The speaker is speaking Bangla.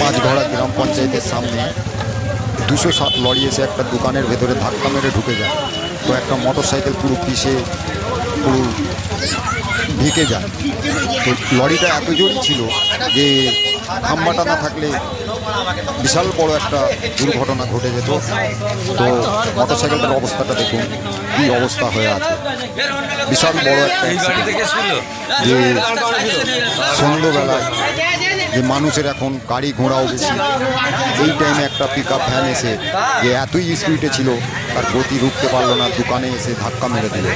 পাঁচঘড়া গ্রাম পঞ্চায়েতের সামনে দুশো সাত লরি এসে একটা দোকানের ভেতরে ধাক্কা মেরে ঢুকে যায়। তো একটা মোটর সাইকেল পুরো পিষে, পুরো ঢেকে যায়। তো লরিটা এত জোরই ছিল যে খাম্বাটা না থাকলে বিশাল বড় একটা দুর্ঘটনা ঘটে যেত। তো মোটর সাইকেলটার অবস্থাটা দেখুন, কী অবস্থা হয়ে আছে। বিশাল বড় একটা যে সন্ধ্যেবেলায় যে মানুষের এখন গাড়ি ঘোড়াও বেশি। এই টাইমে একটা পিক আপ ভ্যান এসে যে এতই স্পিডে ছিল, তার গতি রুখতে পারল না, দোকানে এসে ধাক্কা মেরে দিল।